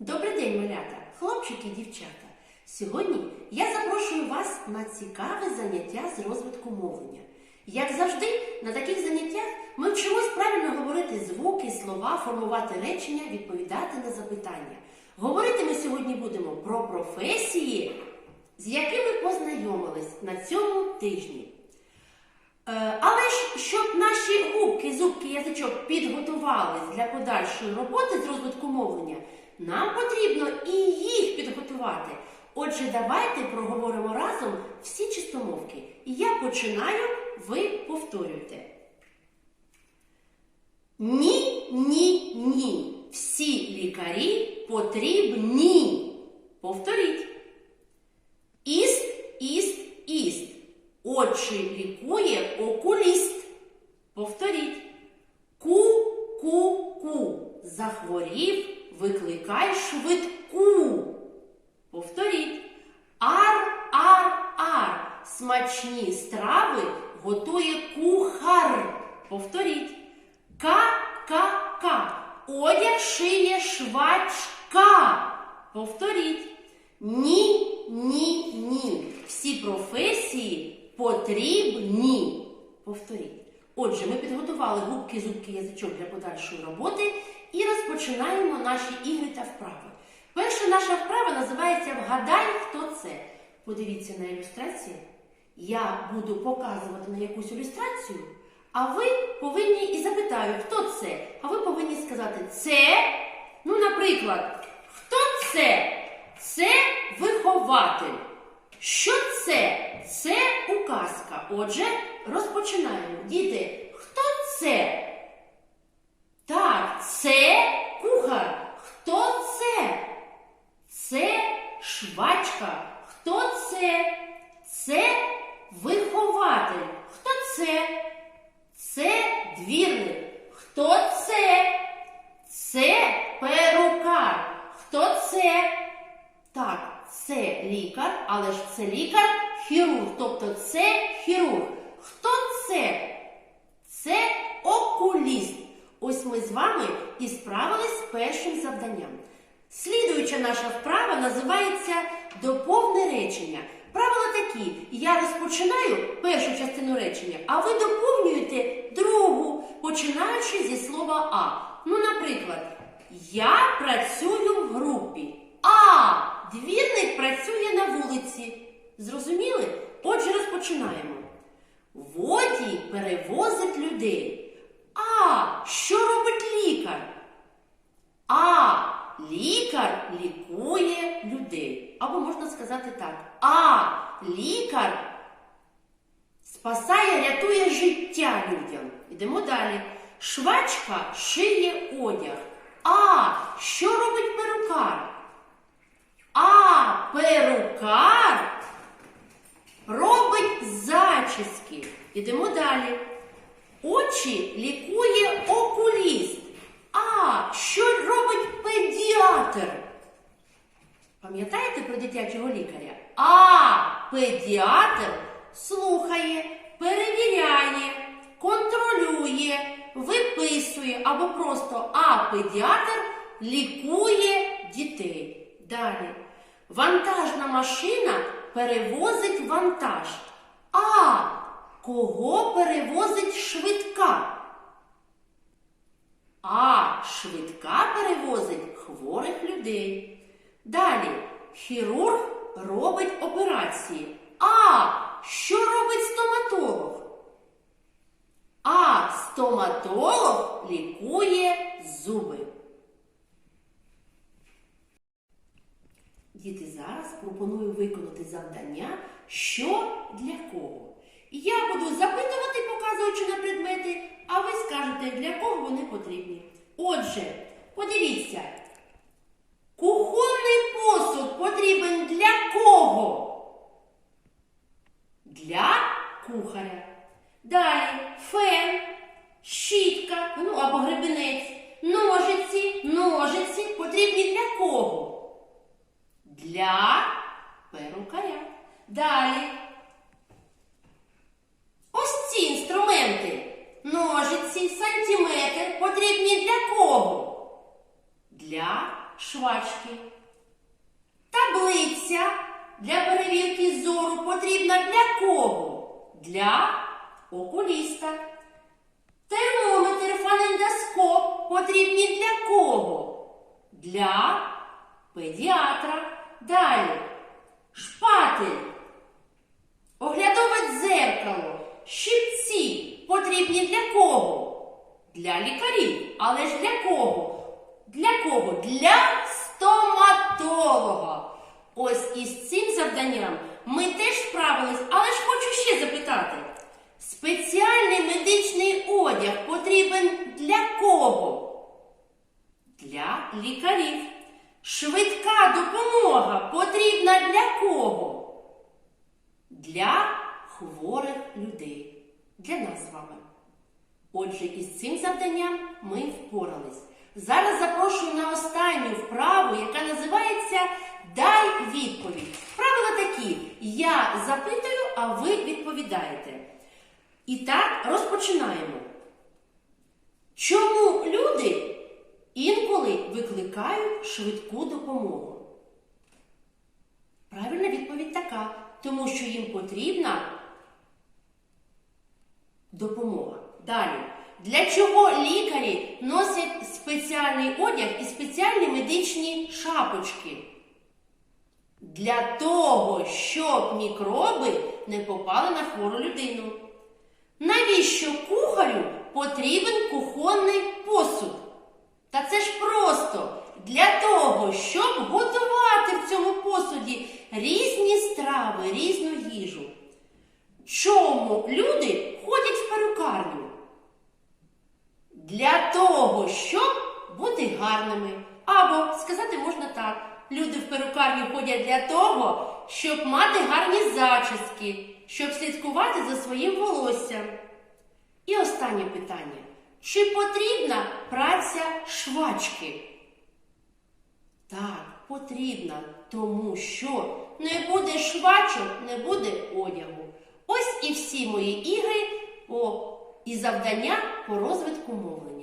Добрий день, малята, хлопчики і дівчата. Сьогодні я запрошую вас на цікаве заняття з розвитку мовлення. Як завжди, на таких заняттях ми вчимось правильно говорити звуки, слова, формувати речення, відповідати на запитання. Говорити ми сьогодні будемо про професії, з якими познайомились на цьому тижні. Е, Але ж щоб наші губки, зубки, язичок підготувались для подальшої роботи з розвитку мовлення, нам потрібно і їх підготувати. Отже, давайте проговоримо разом всі чистомовки. Я починаю, ви повторюйте. Ні, ні, ні. Всі лікарі потрібні. Повторіть. Іст, іст, іст. Очі лікує окуліст. Повторіть. Ку-ку-ку. Захворів, викликай швидку. Повторіть. Ар-ар-ар. Смачні страви готує кухар. Повторіть. Ка-ка-ка. Одяг шиє швачка. Повторіть. Ні, ні, ні. Всі професії потрібні. Повторіть. Отже, ми підготували губки, зубки, язичок для подальшої роботи і розпочинаємо наші ігри та вправи. Перша наша вправа називається Вгадай, хто це. Подивіться на ілюстрацію. Я буду показувати на якусь ілюстрацію, а ви повинні і запитаю, хто це. А ви повинні сказати це. Ну, наприклад, хто це? Це вихователь. Що це? Це указка. Отже, розпочинаємо. Діти, хто це? Так, це кухар. Хто це? Це швачка. Хто це? Це вихователь. Хто це? Це двірник. Хто це? Це перукар. Хто це? Так, це лікар, але ж це лікар хірург. Тобто це хірург. Хто це? Це окуліст. Ось ми з вами і справились з першим завданням. Слідуюча наша вправа називається доповне речення. Правила такі: я розпочинаю першу частину речення, а ви доповнюєте другу, починаючи зі слова А. Ну, наприклад, я працюю в групі. А двірник працює на вулиці. Зрозуміли? Отже, розпочинаємо. Водій перевозить людей. Що робить лікар? А лікар лікує людей. Або можна сказати так: А лікар спасає, рятує життя людям. Йдемо далі. Швачка шиє одяг. А що робить перукар? А перукар робить зачіски. Ідемо далі. Очі лікує окуліст. А що робить педіатр? Пам'ятаєте про дитячого лікаря? А педіатр слухає, перевіряє, контролює, виписує або просто а педіатр лікує дітей. Далі. Вантажна машина перевозить вантаж. А кого перевозить швидка? А швидка перевозить хворих людей. Далі хірург робить операції. А що робить стоматолог? А стоматолог лікує зуби. Діти, зараз пропоную виконати завдання, що для кого. Я буду запитувати, показуючи на предмети, а ви скажете, для кого вони потрібні. Отже, подивіться, кухонний посуд потрібен для кого? Для кухаря. Далі фен, щітка, ну або гребенець, ножиці, ножиці потрібні для кого? Для перукаря. Далі. Сантиметр потрібні для кого? Для швачки. Таблиця для перевірки зору потрібна для кого? Для окуліста. Термометр, фонендоскоп потрібні для кого? Для педіатра. Далі. Шпатель. Оглядове дзеркало. Щипці потрібні для кого? Для лікарів. Але ж для кого? Для кого? Для стоматолога. Ось із цим завданням ми теж справились, але ж хочу ще запитати. Спеціальний медичний одяг потрібен для кого? Для лікарів. Швидка допомога потрібна для кого? Для хворих людей. Для нас з вами. Отже, із цим завданням ми впорались. Зараз запрошую на останню вправу, яка називається Дай відповідь. Правила такі: я запитую, а ви відповідаєте. І так розпочинаємо. Чому люди інколи викликають швидку допомогу? Правильна відповідь така, тому що їм потрібна допомога. Далі. Для чого лікарі носять спеціальний одяг і спеціальні медичні шапочки? Для того, щоб мікроби не попали на хвору людину. Навіщо кухарю потрібен кухонний посуд? Та це ж просто для того, щоб готувати в цьому посуді різні страви, різну їжу. Чому люди ходять в перукарню? Для того, щоб бути гарними. Або сказати можна так: люди в перукарню ходять для того, щоб мати гарні зачіски, щоб слідкувати за своїм волоссям. І останнє питання: чи потрібна праця швачки? Так, потрібна, тому що не буде швачок, не буде одягу. Ось і всі мої ігри по, і завдання по розвитку мовлення.